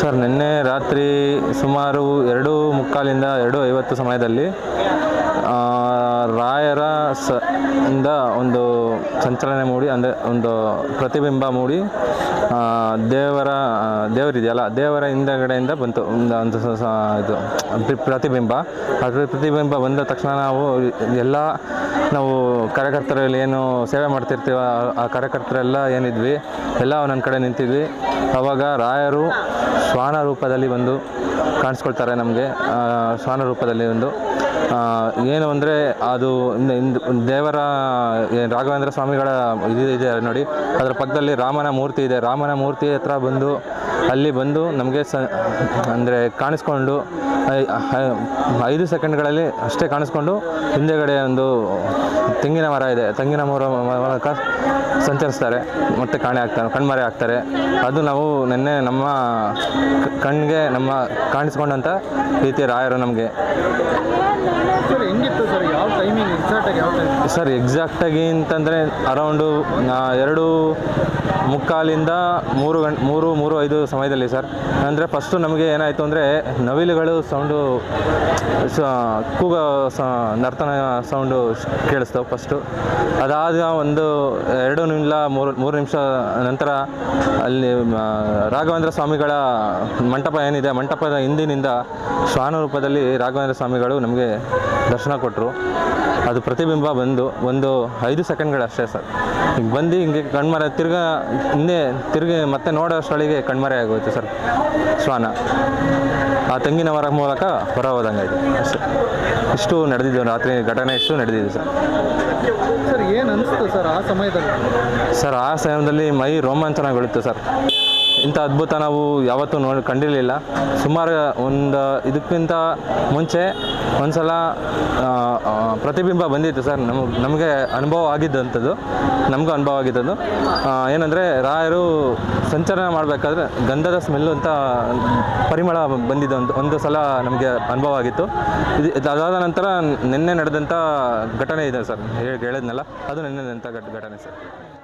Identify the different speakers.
Speaker 1: Sir, ನಿನ್ನೆ ರಾತ್ರಿ ಸುಮಾರು ಎರಡು ಮುಕ್ಕಾಲಿಂದ ಎರಡು ಐವತ್ತು ಸಮಯದಲ್ಲಿ ರಾಯರ ಸ, ಇಂದ ಒಂದು ಸಂಚಲನೆ ಮೂಡಿ, ಅಂದರೆ ಒಂದು ಪ್ರತಿಬಿಂಬ ಮೂಡಿ ದೇವರ ದೇವರಿದೆಯಲ್ಲ, ದೇವರ ಹಿಂದಗಡೆಯಿಂದ ಬಂತು, ಒಂದು ಒಂದು ಇದು, ಪ್ರತಿಬಿಂಬ. ಅದು ಪ್ರತಿಬಿಂಬ ಬಂದ ತಕ್ಷಣ ನಾವು ಎಲ್ಲ, ನಾವು ಕಾರ್ಯಕರ್ತರಲ್ಲಿ ಏನು ಸೇವೆ ಮಾಡ್ತಿರ್ತೀವ, ಆ- ಕಾರ್ಯಕರ್ತರೆಲ್ಲ ಏನಿದ್ವಿ, ಎಲ್ಲ ನನ್ನ ಕಡೆ ನಿಂತಿದ್ವಿ. ಅವಾಗ ರಾಯರು ಶ್ವಾನ ರೂಪದಲ್ಲಿ ಬಂದು ಕಾಣಿಸ್ಕೊಳ್ತಾರೆ ನಮಗೆ. ಶ್ವಾನ ರೂಪದಲ್ಲಿ ಒಂದು ಏನು ಅಂದರೆ ಅದು ದೇವರ ರಾಘವೇಂದ್ರ ಸ್ವಾಮಿಗಳ ಇದು ಇದೆ ನೋಡಿ. ಅದರ ಪಕ್ಕದಲ್ಲಿ ರಾಮನ ಮೂರ್ತಿ ಇದೆ. ರಾಮನ ಮೂರ್ತಿ ಹತ್ರ ಬಂದು, ಅಲ್ಲಿ ಬಂದು ನಮಗೆ ಸ, ಅಂದರೆ ಕಾಣಿಸ್ಕೊಂಡು ಐದು ಸೆಕೆಂಡ್ಗಳಲ್ಲಿ ಅಷ್ಟೇ ಕಾಣಿಸ್ಕೊಂಡು ಹಿಂದೆಗಡೆ ಒಂದು ತೆಂಗಿನ ಮರ ಇದೆ. ತೆಂಗಿನ ಮರ, ಮೂಲಕ ಸಂಚರಿಸ್ತಾರೆ. ಮತ್ತೆ ಕಾಣೆ ಆಗ್ತಾರೆ ಕಣ್ಮರೆ ಆಗ್ತಾರೆ ಅದು ನಾವು ನಿನ್ನೆ ನಮ್ಮ ಕಣ್ಣಿಗೆ ನಮ್ಮ ಕಾಣಿಸ್ಕೊಂಡಂಥ ರೀತಿ ರಾಯರು ನಮಗೆ.
Speaker 2: ಸರ್ ಎಕ್ಸಾಕ್ಟಾಗಿ
Speaker 1: ಅಂತಂದರೆ ಅರೌಂಡು ಎರಡು ಮುಕ್ಕಾಲಿಂದ ಮೂರು ಗಂಟೆ ಮೂರು ಮೂರು, ಐದು ಸಮಯದಲ್ಲಿ ಸರ್ ಅಂದರೆ ಫಸ್ಟು ನಮಗೆ ಏನಾಯಿತು ಅಂದರೆ ನವಿಲುಗಳು ಸೌಂಡು ಕೂಗ ನರ್ತನ ಸೌಂಡು ಕೇಳಿಸ್ತವೆ ಫಸ್ಟು ಅದಾದ ಒಂದು ಎರಡು ನಿಮಿಷ, ಮೂರು ಮೂರು ನಿಮಿಷ ನಂತರ ಅಲ್ಲಿ ರಾಘವೇಂದ್ರ ಸ್ವಾಮಿಗಳ ಮಂಟಪ ಏನಿದೆ, ಮಂಟಪದ ಹಿಂದಿನಿಂದ ಶ್ವಾನ ರೂಪದಲ್ಲಿ ರಾಘವೇಂದ್ರ ಸ್ವಾಮಿಗಳು ನಮಗೆ ದರ್ಶನ ಕೊಟ್ಟರು ಅದು ಪ್ರತಿಬಿಂಬ ಬಂದು ಒಂದು ಐದು ಸೆಕೆಂಡ್ಗಳು ಅಷ್ಟೇ ಸರ್. ಈಗ ಬಂದು ಹಿಂಗೆ ಕಣ್ಮರೆ ತಿರ್ಗಾ ಹಿಂದೆ ತಿರ್ಗಿ ಮತ್ತೆ ನೋಡೋಷ್ಟರೊಳಗೆ ಕಣ್ಮರೆ ಆಗೋಯ್ತು ಸರ್ ಶ್ವಾನ. ಆ ತೆಂಗಿನ ಮರ ಮೂಲಕ ಹೊರ ಹೋದಂಗಾಯ್ತು ಅಷ್ಟೇ. ಇಷ್ಟು ನಡೆದಿದ್ದು ರಾತ್ರಿ ಘಟನೆ ಇಷ್ಟು ನಡೆದಿದೆ ಸರ್.
Speaker 2: ಸರ್ ಏನು ಅನಿಸ್ತು ಸರ್ ಆ ಸಮಯದಲ್ಲಿ?
Speaker 1: ಸರ್ ಆ ಸಮಯದಲ್ಲಿ ಮೈ ರೋಮಾಂಚನಗೊಳ್ಳುತ್ತೆ ಸರ್. ಇಂಥ ಅದ್ಭುತ ನಾವು ಯಾವತ್ತೂ ನೋಡಿ ಕಂಡಿರಲಿಲ್ಲ. ಸುಮಾರು ಒಂದು ಇದಕ್ಕಿಂತ ಮುಂಚೆ ಒಂದ್ಸಲ ಆ, ಆ, ಪ್ರತಿಬಿಂಬ ಬಂದಿತ್ತು ಸರ್. ನಮಗೆ ನಮಗೆ ಅನುಭವ ಆಗಿದ್ದಂಥದ್ದು. ನಮಗೂ ಅನುಭವ ಆಗಿದ್ದದ್ದು. ಏನಂದರೆ ರಾಯರು ಸಂಚಲನ ಮಾಡಬೇಕಾದ್ರೆ ಗಂಧದ ಸ್ಮೆಲ್ಲು ಅಂತ ಪರಿಮಳ ಬಂದಿದ್ದು ಒಂದು ಒಂದು ಸಲ ನಮಗೆ ಅನುಭವ ಆಗಿತ್ತು. ಇದು ಅದಾದ ನಂತರ ನಿನ್ನೆ ನಡೆದಂಥ ಘಟನೆ ಇದೆ ಸರ್. ಹೇಳಿ ಹೇಳಿದ್ನಲ್ಲ? ಅದು ನಿನ್ನೆ ನಡೆದಂಥ ಘಟನೆ ಸರ್.